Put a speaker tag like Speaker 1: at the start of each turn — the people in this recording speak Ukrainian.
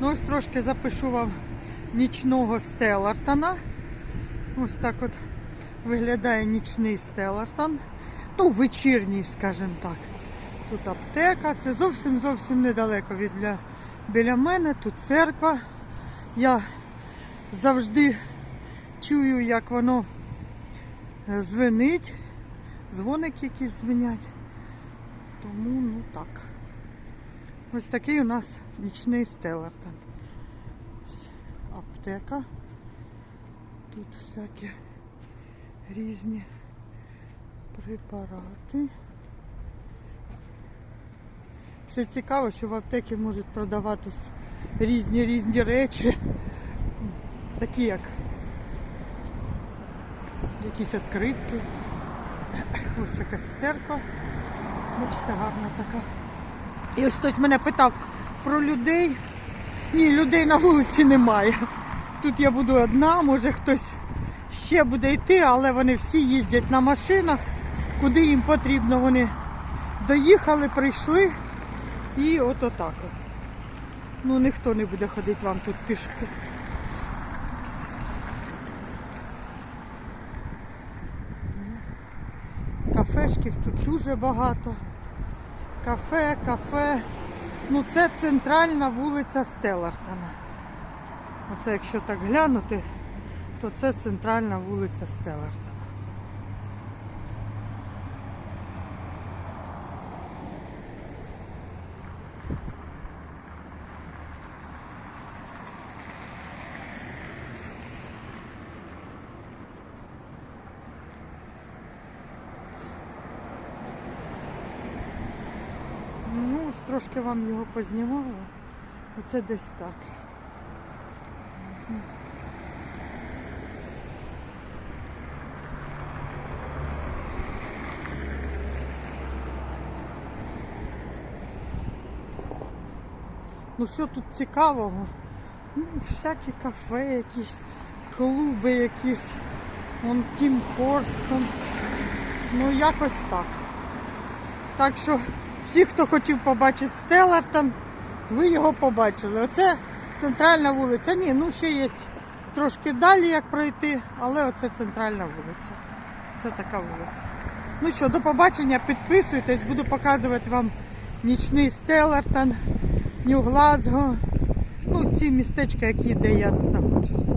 Speaker 1: Ну ось трошки запишу вам нічного Стеллартона. Ось так от виглядає нічний Стеллартон. Ну, вечірній, скажімо так. Тут аптека, це зовсім зовсім недалеко від для, біля мене, тут церква. Я завжди чую, як воно е, звенить. Дзвоники якісь дзвенять. Тому ну так. Ось такий у нас нічний Стеллартон. Аптека. Тут всякі різні препарати. Що цікаво, що в аптеці можуть продаватись різні різні речі, такі як якісь відкритки. Ось якась церква. Бачите, гарна така. І ось хтось мене питав про людей. Ні, людей на вулиці немає. Тут я буду одна, може хтось ще буде йти, але вони всі їздять на машинах, куди їм потрібно. Вони доїхали, прийшли і от отак. Ну ніхто не буде ходити вам тут пішки. Кафешків тут дуже багато. Кафе, кафе. Ну це центральна вулиця Стеллартона. Оце якщо так глянути, то це центральна вулиця Стеллартона. Ну, ось трошки вам його познімала. Оце десь так. Ну що тут цікавого? Ну, всякі кафе, якісь клуби якісь. Вон Тім Хорстон. Ну якось так. Так що всі, хто хотів побачити Стеллартон, ви його побачили. Оце центральна вулиця. Ні, ну ще є трошки далі, як пройти, але оце центральна вулиця. Це така вулиця. Ну що, до побачення, підписуйтесь, буду показувати вам нічний Стеллартон, Нью Глазго. Ну, ці містечка, які де я знаходжусь.